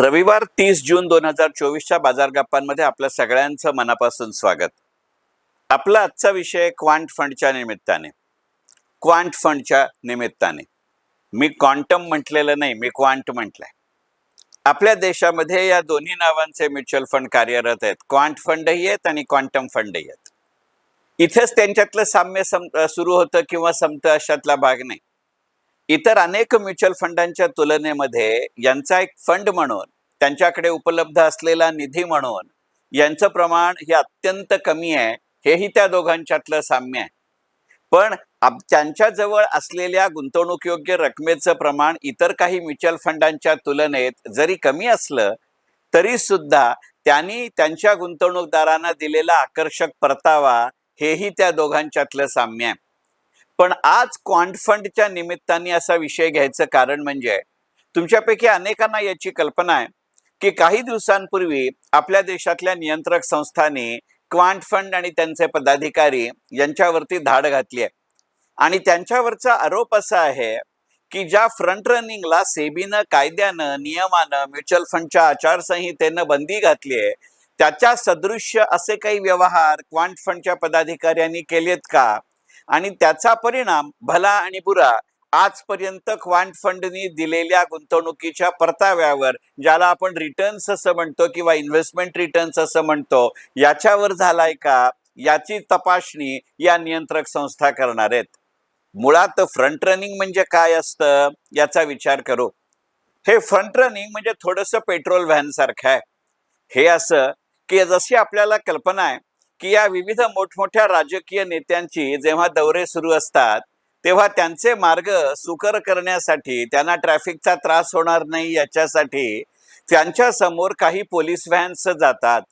रविवार तीस जून दोन हजार चोवीसच्या बाजार गप्पांमध्ये आपल्या सगळ्यांचं मनापासून स्वागत. आपला आजचा विषय क्वांट फंडच्या निमित्ताने. क्वांट फंडच्या निमित्ताने. मी क्वांटम म्हटलेलं नाही मी क्वांट म्हटलंय. आपल्या देशामध्ये या दोन्ही नावांचे म्युच्युअल फंड कार्यरत आहेत. क्वांट फंडही आहेत आणि क्वांटम फंडही आहेत. इथेच त्यांच्यातलं साम्य सम सुरू होतं किंवा संपतं अशातला भाग नाही. इतर अनेक म्युच्युअल फंडांच्या तुलनेमध्ये यांचा एक फंड म्हणून त्यांच्याकडे उपलब्ध असलेला निधी म्हणून यांचं प्रमाण हे अत्यंत कमी आहे. हेही त्या दोघांच्यातलं साम्य आहे. पण त्यांच्याजवळ असलेल्या गुंतवणूक योग्य रकमेचं प्रमाण इतर काही म्युच्युअल फंडांच्या तुलनेत जरी कमी असलं तरी सुद्धा त्यांनी त्यांच्या गुंतवणूकदारांना दिलेला आकर्षक परतावा हेही त्या दोघांच्यातलं साम्य आहे. पण आज क्वांट फंडच्या निमित्ताने असा विषय घ्यायचं कारण म्हणजे तुमच्यापैकी अनेकांना याची कल्पना आहे. की काही दिवसांपूर्वी आपल्या देशातल्या नियंत्रक संस्थांनी क्वांट फंड आणि त्यांचे पदाधिकारी यांच्यावरती धाड घातली आहे. आणि त्यांच्यावरचा आरोप असा आहे की ज्या फ्रंट रनिंगला सेबीनं कायद्यानं नियमानं म्युच्युअल फंडच्या आचारसंहितेनं बंदी घातली आहे त्याच्या सदृश्य असे काही व्यवहार क्वांट फंडच्या पदाधिकाऱ्यांनी केलेत का? आणि त्याचा परिणाम भला आणि बुरा आजपर्यंत क्वांट फंडनी दिलेल्या गुंतवणुकीच्या परताव्यावर ज्याला आपण रिटर्न्स असं म्हणतो किंवा इन्व्हेस्टमेंट रिटर्न्स असं म्हणतो याच्यावर झालाय का? याची तपासणी या नियंत्रक संस्था करणार आहेत. मुळात फ्रंट रनिंग म्हणजे काय असतं? याचा विचार करू. हे फ्रंट रनिंग म्हणजे थोडंसं पेट्रोल व्हॅन सारखं आहे. हे असं की जशी आपल्याला कल्पना आहे की या विविध मोठमोठ्या राजकीय नेत्यांची जेव्हा दौरे सुरू असतात तेव्हा त्यांचे मार्ग सुकर करण्यासाठी त्यांना ट्रॅफिकचा त्रास होणार नाही याच्यासाठी त्यांच्यासमोर काही पोलीस व्हॅन्स जातात.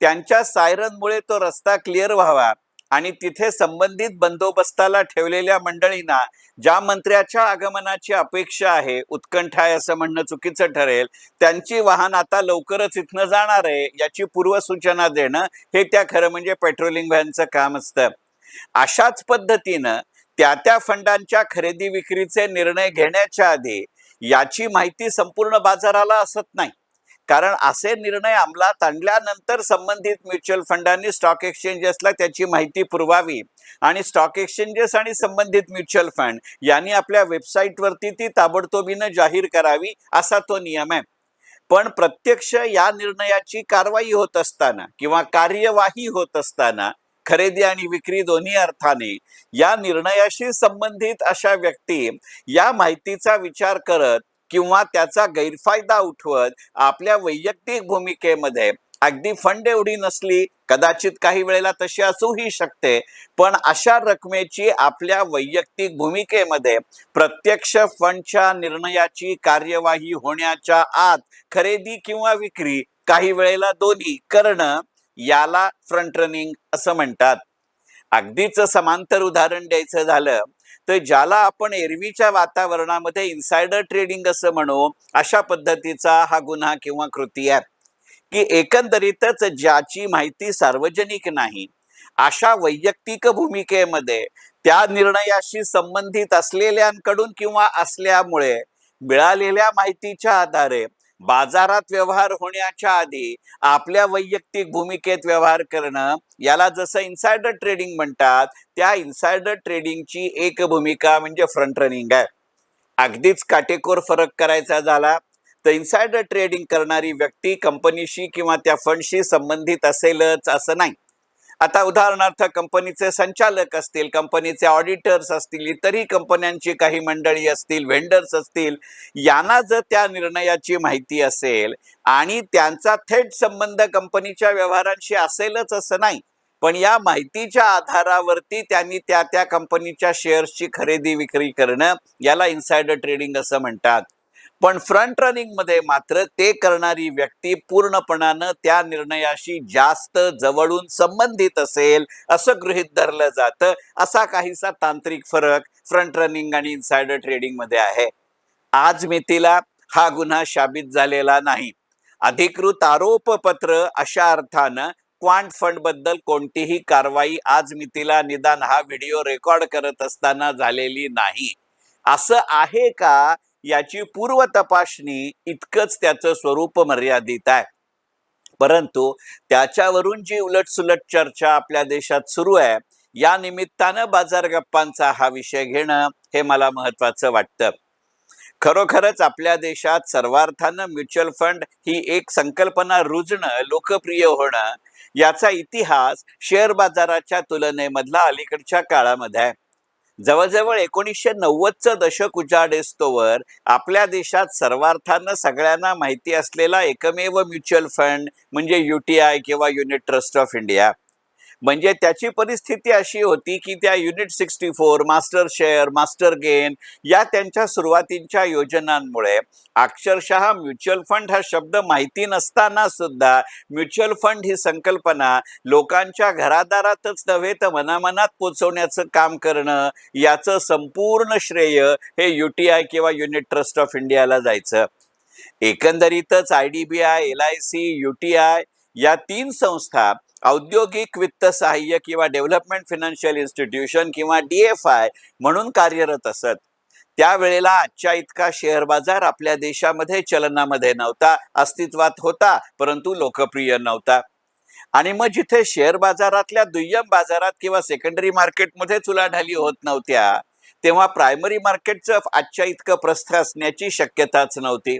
त्यांच्या सायरनमुळे तो रस्ता क्लिअर व्हावा आणि तिथे संबंधित बंदोबस्ताला ठेवलेल्या मंडळींना ज्या मंत्र्याच्या आगमनाची अपेक्षा आहे उत्कंठा आहे असं म्हणणं चुकीचं ठरेल त्यांची वाहन आता लवकरच इथनं जाणार आहे याची पूर्वसूचना देणं हे त्या खरं म्हणजे पेट्रोलिंग व्हॅनचं काम असतं. अशाच पद्धतीनं त्या त्या फंडांच्या खरेदी विक्रीचे निर्णय घेण्याच्या आधी याची माहिती संपूर्ण बाजाराला असत नाही. कारण असे निर्णय अंमलात आणल्यानंतर संबंधित म्युच्युअल फंडांनी स्टॉक एक्सचेंजेसला त्याची माहिती पुरवावी आणि स्टॉक एक्सचेंजेस आणि संबंधित म्युच्युअल फंड यांनी आपल्या वेबसाईटवरती ती ताबडतोबीनं जाहीर करावी असा तो नियम आहे. पण प्रत्यक्ष या निर्णयाची कारवाई होत असताना किंवा कार्यवाही होत असताना खरेदी आणि विक्री दोन्ही अर्थाने या निर्णयाशी संबंधित अशा व्यक्ती या माहितीचा विचार करत किंवा त्याचा गैरफायदा उठवत आपल्या वैयक्तिक भूमिकेमध्ये अगदी फंड एवढी नसली कदाचित काही वेळेला तशी असूही शकते पण अशा रकमेची आपल्या वैयक्तिक भूमिकेमध्ये प्रत्यक्ष फंडच्या निर्णयाची कार्यवाही होण्याच्या आत खरेदी किंवा विक्री काही वेळेला दोन्ही करणं याला फ्रंट रनिंग असं म्हणतात. अगदीच समांतर उदाहरण द्यायचं झालं तर ज्याला आपण एरवीच्या वातावरणामध्ये इन्सायडर ट्रेडिंग असं म्हणू अशा पद्धतीचा हा गुन्हा किंवा कृती आहे. की एकंदरीतच ज्याची माहिती सार्वजनिक नाही अशा वैयक्तिक भूमिकेमध्ये त्या निर्णयाशी संबंधित असलेल्यांकडून किंवा असल्यामुळे मिळालेल्या माहितीच्या आधारे बाजारात व्यवहार होण्याच्या आधी आपल्या वैयक्तिक भूमिकेत व्यवहार करणं याला जसं इन्सायडर ट्रेडिंग म्हणतात त्या इन्सायडर ट्रेडिंगची एक भूमिका म्हणजे फ्रंट रनिंग आहे. अगदीच काटेकोर फरक करायचा झाला तर इन्सायडर ट्रेडिंग करणारी व्यक्ती कंपनीशी किंवा त्या फंडशी संबंधित असेलच असं नाही. आता उदाहरणार्थ कंपनीचे संचालक असतील कंपनीचे ऑडिटर्स असतील इतरही कंपन्यांची काही मंडळी असतील व्हेंडर्स असतील यांना जर त्या निर्णयाची माहिती असेल आणि त्यांचा थेट संबंध कंपनीच्या व्यवहारांशी असेलच असं नाही पण या माहितीच्या आधारावरती त्यांनी त्या त्या कंपनीच्या शेअर्सची खरेदी विक्री करणं याला इन्सायडर ट्रेडिंग असं म्हणतात. पण फ्रंट रनिंगमध्ये मात्र ते करणारी व्यक्ती पूर्णपणानं त्या निर्णयाशी जास्त जवळून संबंधित असेल असं गृहित धरलं जातं. असा काहीसा तांत्रिक फरक फ्रंट रनिंग आणि इन्सायडर ट्रेडिंगमध्ये आहे. आज मितीला हा गुन्हा शाबित झालेला नाही. अधिकृत आरोपपत्र अशा अर्थानं क्वांट फंडबद्दल कोणतीही कारवाई आज मितीला निदान हा व्हिडिओ रेकॉर्ड करत असताना झालेली नाही. असं आहे का याची पूर्व तपासणी इतकंच त्याचं स्वरूप मर्यादित आहे. परंतु त्याच्यावरून जी उलटसुलट चर्चा आपल्या देशात सुरू आहे या निमित्तानं बाजार गप्पांचा हा विषय घेणं हे मला महत्वाचं वाटतं. खरोखरच आपल्या देशात सर्वार्थानं म्युच्युअल फंड ही एक संकल्पना रुजणं लोकप्रिय होणं याचा इतिहास शेअर बाजाराच्या तुलनेमधला अलीकडच्या काळामध्ये आहे. जवळजवळ एकोणीसशे नव्वदचं दशक उजाडेस्तोवर आपल्या देशात सर्वार्थानं सगळ्यांना माहिती असलेला एकमेव म्युच्युअल फंड म्हणजे युटीआय किंवा युनिट ट्रस्ट ऑफ इंडिया. म्हणजे त्याची परिस्थिती अशी होती की त्या unit sixty four master share master gain या त्यांच्या सुरुवातींच्या योजनांमुळे अक्षरशः म्युच्युअल फंड हा शब्द माहिती नसताना सुद्धा म्युच्युअल फंड ही संकल्पना लोकांच्या घरादारातच नव्हे तर मनामनात पोचवण्याचं काम करणं याचं संपूर्ण श्रेय हे युटीआय किंवा युनिट ट्रस्ट ऑफ इंडियाला जायचं. एकंदरीतच I D B I L I C U T I या तीन संस्था औद्योगिक वित्त सहाय्य किंवा डेव्हलपमेंट फायनान्शियल इन्स्टिट्यूशन किंवा डी एफ आय म्हणून कार्यरत असत. त्यावेळेला आजच्या इतका शेअर बाजार आपल्या देशामध्ये चलनामध्ये नव्हता अस्तित्वात होता परंतु लोकप्रिय नव्हता. आणि मग जिथे शेअर बाजारातल्या दुय्यम बाजारात किंवा सेकंडरी मार्केटमध्ये चुलाढाली होत नव्हत्या तेव्हा प्रायमरी मार्केटचं आजच्या इतकं प्रस्थ असण्याची शक्यताच नव्हती.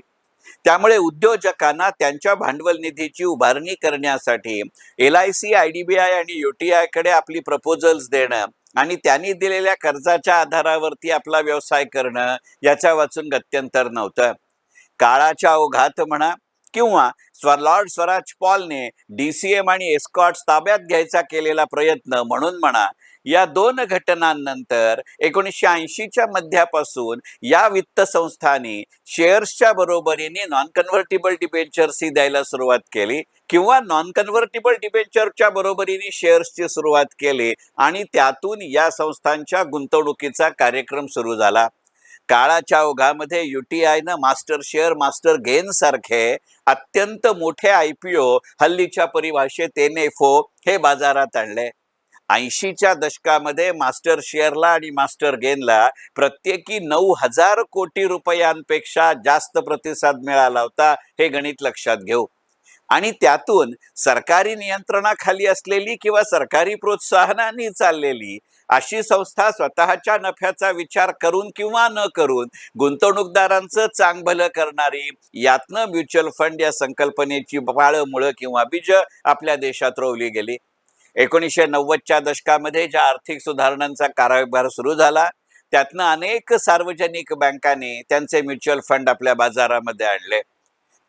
त्यामुळे उद्योजकांना त्यांच्या भांडवल निधीची उभारणी करण्यासाठी L I C I D B I आणि युटीआयकडे आपली प्रपोजल्स देणं आणि त्यांनी दिलेल्या कर्जाच्या आधारावरती आपला व्यवसाय करणं याच्या वाचून गत्यंतर नव्हतं. काळाच्या ओघात म्हणा किंवा स्वर लॉर्ड स्वराज पॉलने डीसीएम आणि एस्कॉट्स ताब्यात घ्यायचा केलेला प्रयत्न म्हणून म्हणा या दोन घटनांनंतर एकोणीसशे ऐंशीच्या मध्यापासून या वित्त संस्थांनी शेअर्सच्या बरोबरीने नॉन कन्व्हर्टिबल डिबेंचर्सही द्यायला सुरुवात केली किंवा नॉन कन्व्हर्टिबल डिबेंचरच्या बरोबरीने शेअर्सची सुरुवात केली आणि त्यातून या संस्थांच्या गुंतवणुकीचा कार्यक्रम सुरू झाला. काळाच्या ओघामध्ये युटीआयनं मास्टर शेअर मास्टर गेन सारखे अत्यंत मोठे आय पी ओ हल्लीच्या परिभाषेत एन एफ ओ हे बाजारात आणले. ऐंशीच्या दशकामध्ये मास्टर शेअरला आणि मास्टर गेनला प्रत्येकी नऊ हजार कोटी रुपयांपेक्षा जास्त प्रतिसाद मिळाला होता हे गणित लक्षात घेऊ. आणि त्यातून सरकारी नियंत्रणाखाली असलेली किंवा सरकारी प्रोत्साहनाने चाललेली अशी संस्था स्वतःच्या नफ्याचा विचार करून किंवा न करून गुंतवणूकदारांचं चांगभलं करणारी यातनं म्युच्युअल फंड या संकल्पनेची पाळं मुळं किंवा बीज आपल्या देशात रोवली गेली. एकोणीसशे नव्वदच्या दशकामध्ये ज्या आर्थिक सुधारणांचा कारभार सुरू झाला त्यातनं अनेक सार्वजनिक बँकांनी त्यांचे म्युच्युअल फंड आपल्या बाजारामध्ये आणले.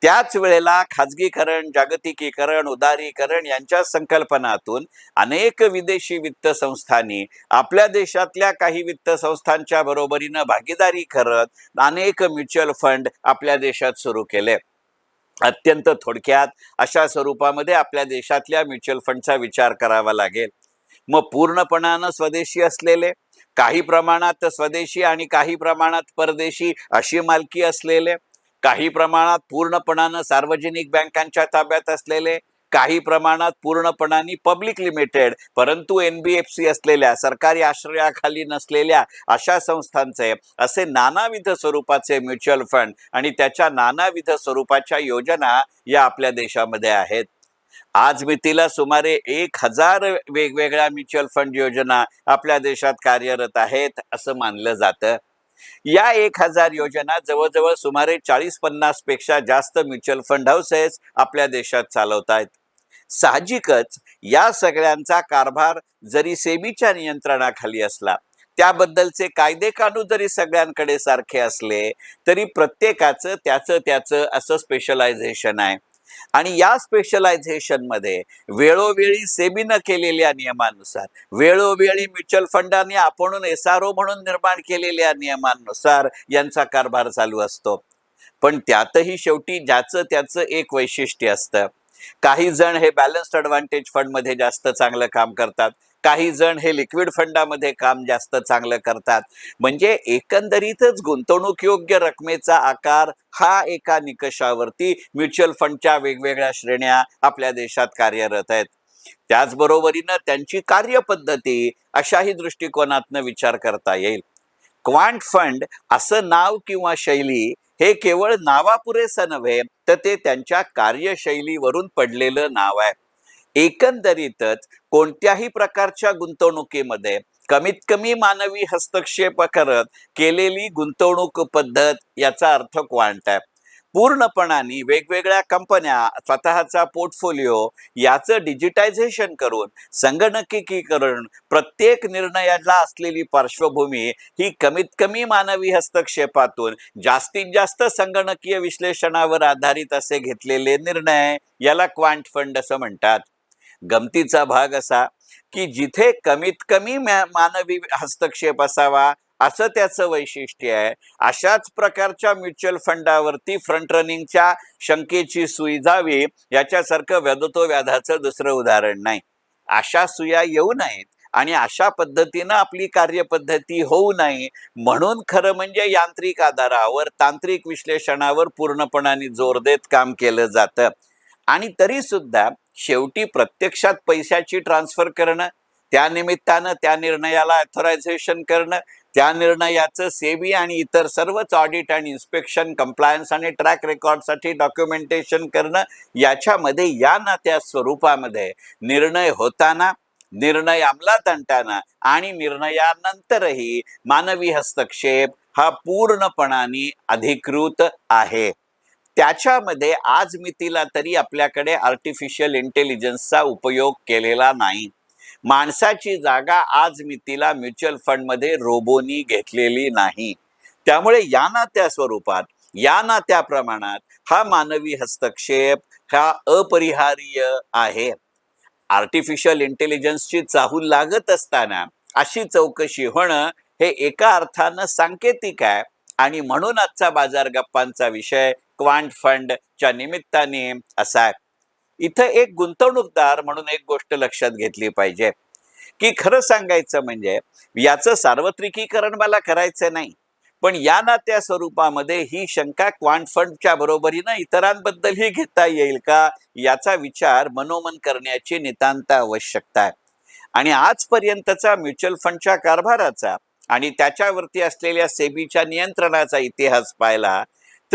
त्याच वेळेला खाजगीकरण जागतिकीकरण उदारीकरण यांच्या संकल्पनातून अनेक विदेशी वित्त संस्थांनी आपल्या देशातल्या काही वित्त संस्थांच्या बरोबरीनं भागीदारी करत अनेक म्युच्युअल फंड आपल्या देशात सुरू केले. अत्यंत थोडक्यात अशा स्वरूपामध्ये आपल्या देशातल्या म्युच्युअल फंडचा विचार करावा लागेल. मग पूर्णपणानं स्वदेशी असलेले काही प्रमाणात स्वदेशी आणि काही प्रमाणात परदेशी अशी मालकी असलेले काही प्रमाणात पूर्णपणानं सार्वजनिक बँकांच्या ताब्यात असलेले काही प्रमाणात पूर्णपणाने पब्लिक लिमिटेड परंतु एन बी एफ सी असलेल्या सरकारी आश्रयाखाली नसलेल्या अशा संस्थांचे असे नानाविध स्वरूपाचे म्युच्युअल फंड आणि त्याच्या नानाविध स्वरूपाच्या योजना या आपल्या देशामध्ये आहेत. आज मितीला सुमारे एक हजार वेगवेगळ्या म्युच्युअल फंड योजना आपल्या देशात कार्यरत आहेत असं मानलं जातं. या एक हजार योजना जवळजवळ सुमारे चाळीस पन्नासपेक्षा जास्त म्युच्युअल फंड हाऊसेस आपल्या देशात चालवत आहेत साहजिकच या सगळ्यांचा कारभार जरी सेबीच्या नियंत्रणाखाली असला त्याबद्दलचे कायदे कानून जरी सगळ्यांकडे सारखे असले तरी प्रत्येकाचं त्याचं त्याचं असं स्पेशलायझेशन आहे. आणि या स्पेशलायझेशनमध्ये वेळोवेळी सेबीनं केलेल्या नियमानुसार वेळोवेळी म्युच्युअल फंडाने आपण एस आर ओ म्हणून निर्माण केलेल्या नियमांनुसार यांचा कारभार चालू असतो. पण त्यातही शेवटी ज्याचं त्याचं एक वैशिष्ट्य असतं. काही जण हे बॅलन्स्ड ॲडव्हान्टेज फंडमध्ये जास्त चांगलं काम करतात. काही जण हे लिक्विड फंडामध्ये काम जास्त चांगलं करतात. म्हणजे एकंदरीतच गुंतवणूक योग्य रकमेचा आकार हा एका निकषावरती म्युच्युअल फंडच्या वेगवेगळ्या श्रेण्या आपल्या देशात कार्यरत आहेत. त्याचबरोबरीनं त्यांची कार्यपद्धती अशाही दृष्टिकोनातनं विचार करता येईल. क्वांट फंड असं नाव किंवा शैली हे केवळ नावापुरेसं नव्हे तर ते त्यांच्या कार्यशैलीवरून पडलेलं नाव आहे. एकंदरीतच कोणत्याही प्रकारच्या गुंतवणुकीमध्ये कमीत कमी मानवी हस्तक्षेप करत केलेली गुंतवणूक पद्धत याचा अर्थ क्वांट आहे. पूर्णपणाने वेगवेगळ्या कंपन्या स्वतःचा पोर्टफोलिओ याचं डिजिटायझेशन करून संगणकीकरण प्रत्येक निर्णयाला असलेली पार्श्वभूमी ही कमीत कमी मानवी हस्तक्षेपातून जास्तीत जास्त संगणकीय विश्लेषणावर आधारित असे घेतलेले निर्णय याला क्वांट फंड असं म्हणतात. गमतीचा भाग असा की जिथे कमीत कमी मानवी हस्तक्षेप असावा असं त्याचं वैशिष्ट्य आहे. अशाच प्रकारच्या म्युच्युअल फंडावरती फ्रंट रनिंगच्या शंकेची सुई जावी याच्यासारखं व्याधतो व्याधाचं दुसरं उदाहरण नाही. अशा सुया येऊ नयेत आणि अशा पद्धतीनं आपली कार्यपद्धती होऊ नये म्हणून खरं म्हणजे यांत्रिक आधारावर तांत्रिक विश्लेषणावर पूर्णपणाने जोर देत काम केलं जातं. आणि तरी सुद्धा शेवटी प्रत्यक्षात पैशाची ट्रान्सफर करणं त्या निमित्तानं त्या निर्णयाला ऑथरायझेशन करणं त्या निर्णयाचं सेबी आणि इतर सर्वच ऑडिट आणि इन्स्पेक्शन कंप्लायन्स आणि ट्रॅक रेकॉर्डसाठी डॉक्युमेंटेशन करणं याच्यामध्ये या ना त्या स्वरूपामध्ये निर्णय होताना निर्णय अंमलात आणताना आणि निर्णयानंतरही मानवी हस्तक्षेप हा पूर्णपणाने अधिकृत आहे. त्याच्यामध्ये आज मितीला तरी आपल्याकडे आर्टिफिशियल इंटेलिजन्सचा उपयोग केलेला नाही. माणसाची जागा आज मितीला म्युच्युअल फंडमध्ये रोबोनी घेतलेली नाही. त्यामुळे या ना त्या स्वरूपात या ना त्या प्रमाणात हा मानवी हस्तक्षेप हा अपरिहार्य आहे. आर्टिफिशियल इंटेलिजन्सची चाहूल लागत असताना अशी चौकशी होणं हे एका अर्थानं सांकेतिक आहे. आणि म्हणून आजचा बाजार गप्पांचा विषय क्वांट फंडच्या निमित्ताने असा आहे. इथं एक गुंतवणूकदार म्हणून एक गोष्ट लक्षात घेतली पाहिजे. की खरं सांगायचं म्हणजे याचं सार्वत्रिकीकरण मला करायचं नाही. पण या ना त्या स्वरूपामध्ये ही शंका क्वांट फंडच्या बरोबरीनं इतरांबद्दलही घेता येईल का? याचा विचार मनोमन करण्याची नितांत आवश्यकता आहे. आणि आजपर्यंतचा म्युच्युअल फंडच्या कारभाराचा आणि त्याच्यावरती असलेल्या सेबीच्या नियंत्रणाचा इतिहास पाहिला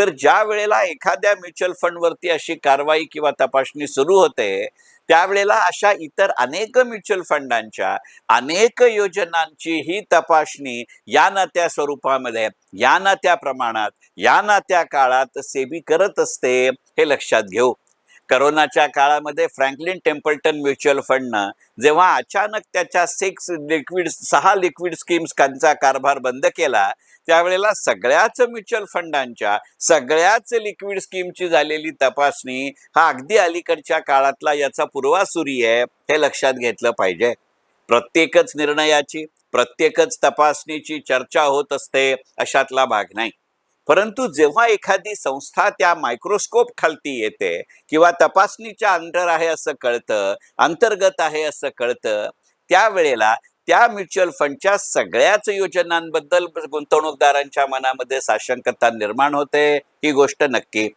तर ज्या वेळेला एखाद्या म्युच्युअल फंडवरती अशी कारवाई किंवा तपासणी सुरू होते त्यावेळेला अशा इतर अनेक म्युच्युअल फंडांच्या अनेक योजनांची ही तपासणी या ना त्या स्वरूपामध्ये या ना त्या प्रमाणात या ना त्या काळात सेबी करत असते हे लक्षात घेऊ. करोनाच्या काळामध्ये फ्रँकलिन टेम्पल्टन म्युच्युअल फंडनं जेव्हा अचानक त्याच्या सिक्स लिक्विड सहा लिक्विड स्कीम्स त्यांचा कारभार बंद केला त्यावेळेला सगळ्याच म्युच्युअल फंडांच्या सगळ्याच लिक्विड स्कीमची झालेली तपासणी हा अगदी अलीकडच्या काळातला याचा पूर्वासुरी आहे हे लक्षात घेतलं पाहिजे. प्रत्येकच निर्णयाची प्रत्येकच तपासणीची चर्चा होत असते अशातला भाग नाही. परंतु जेव्हा एखादी संस्था त्या मायक्रोस्कोप खालती येते किंवा तपासणीच्या अंडर आहे असं कळतं अंतर्गत आहे असं कळतं त्यावेळेला त्या म्युच्युअल फंडच्या सगळ्याच योजनांबद्दल गुंतवणूकदारांच्या मनामध्ये साशंकता निर्माण होते ही गोष्ट नक्की.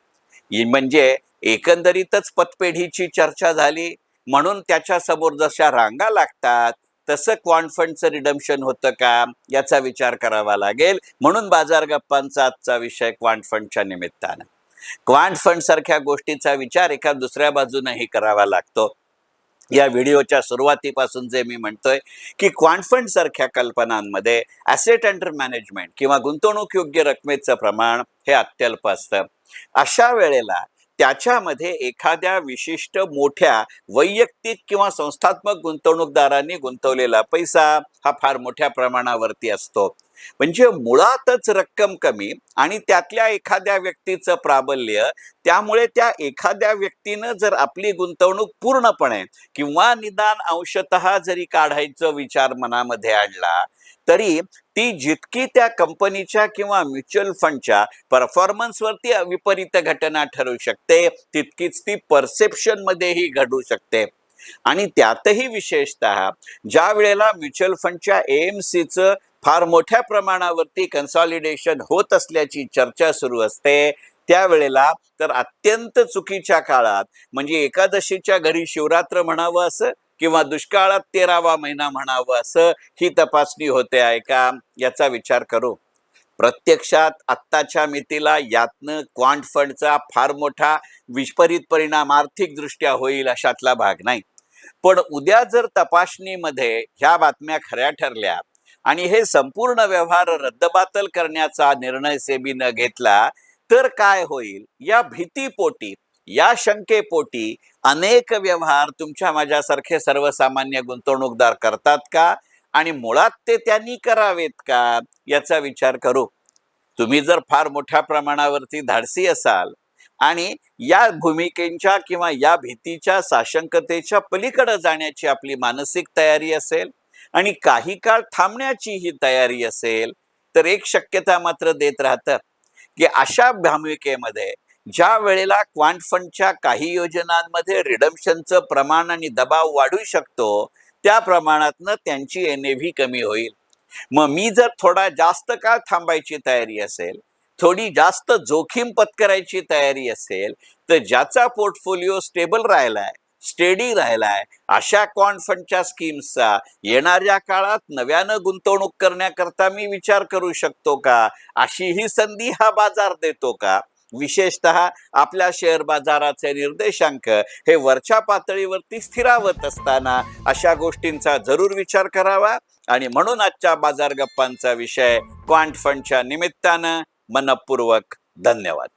म्हणजे एकंदरीतच पतपेढीची चर्चा झाली म्हणून त्याच्यासमोर जशा रांगा लागतात तसं क्वांट फंडचं रिडम्शन होतं का? याचा विचार करावा लागेल. म्हणून बाजार गप्पांचा आजचा विषय क्वांट फंडच्या निमित्तानं. क्वांट फंड सारख्या गोष्टीचा विचार एका दुसऱ्या बाजूनही करावा लागतो. या व्हिडिओच्या सुरुवातीपासून जे मी म्हणतोय की क्वांट फंड सारख्या कल्पनांमध्ये ॲसेट अंडर मॅनेजमेंट किंवा गुंतवणूक योग्य रकमेचं प्रमाण हे अत्यल्प असतं. अशा वेळेला त्याच्यामध्ये एखाद्या विशिष्ट मोठ्या वैयक्तिक किंवा संस्थात्मक गुंतवणूकदारांनी गुंतवलेला पैसा हा फार मोठ्या प्रमाणावरती असतो. म्हणजे मुळातच रक्कम कमी आणि त्यातल्या एखाद्या व्यक्तीचं प्राबल्य त्यामुळे त्या एखाद्या व्यक्तीनं जर आपली गुंतवणूक पूर्णपणे किंवा निदान अंशतः जरी काढायचं विचार मनामध्ये आणला तरी ती जितकी त्या कंपनीच्या किंवा म्युच्युअल फंडच्या परफॉर्मन्सवरती विपरीत घटना ठरू शकते तितकीच ती परसेप्शनमध्येही घडू शकते. आणि त्यातही विशेषतः ज्या वेळेला म्युच्युअल फंडच्या एम सीचं फार मोठ्या प्रमाणावरती कन्सॉलिडेशन होत असल्याची चर्चा सुरू असते. त्यावेळेला तर अत्यंत चुकीच्या काळात म्हणजे एकादशीच्या घरी शिवरात्र म्हणावं असं किंवा दुष्काळात तेरावा महिना म्हणावं असं ही तपासणी होते आहे का? याचा विचार करू. प्रत्यक्षात आत्ताच्या मितीला यातनं क्वांट फंडचा फार मोठा विपरीत परिणाम आर्थिकदृष्ट्या होईल अशातला भाग नाही. पण उद्या जर तपासणीमध्ये ह्या बातम्या खऱ्या ठरल्या आणि हे संपूर्ण व्यवहार रद्दबातल करण्याचा निर्णय सेबीनं घेतला तर काय होईल? या भीतीपोटी या शंकेपोटी अनेक व्यवहार तुमच्या माझ्यासारखे सर्वसामान्य गुंतवणूकदार करतात का? आणि मुळात ते त्यांनी करावेत का? याचा विचार करू. तुम्ही जर फार मोठ्या प्रमाणावरती धाडसी असाल आणि या भूमिकेच्या किंवा या भीतीच्या साशंकतेच्या पलीकडे जाण्याची आपली मानसिक तयारी असेल आणि काही काळ थांबण्याची ही तयारी असेल तर एक शक्यता मात्र देत राहतं की अशा भूमिकेमध्ये ज्या वेळेला क्वांट फंडच्या काही योजनांमध्ये रिडम्शनचं प्रमाण आणि दबाव वाढू शकतो त्या प्रमाणातनं त्यांची एन कमी होईल. मग मी जर थोडा जास्त काळ थांबायची तयारी असेल थोडी जास्त जोखीम पत्करायची तयारी असेल तर ज्याचा पोर्टफोलिओ स्टेबल राहिलाय स्टेडी राहिलाय. अशा क्वांट फंडच्या स्कीम्सचा येणाऱ्या काळात नव्यानं गुंतवणूक करण्याकरता मी विचार करू शकतो का? अशी ही संधी हा बाजार देतो का? विशेषतः आपल्या शेअर बाजाराचे निर्देशांक हे वरच्या पातळीवरती स्थिरावत असताना अशा गोष्टींचा जरूर विचार करावा. आणि म्हणून आजच्या बाजार गप्पांचा विषय क्वांट फंडच्या निमित्तानं मनपूर्वक धन्यवाद.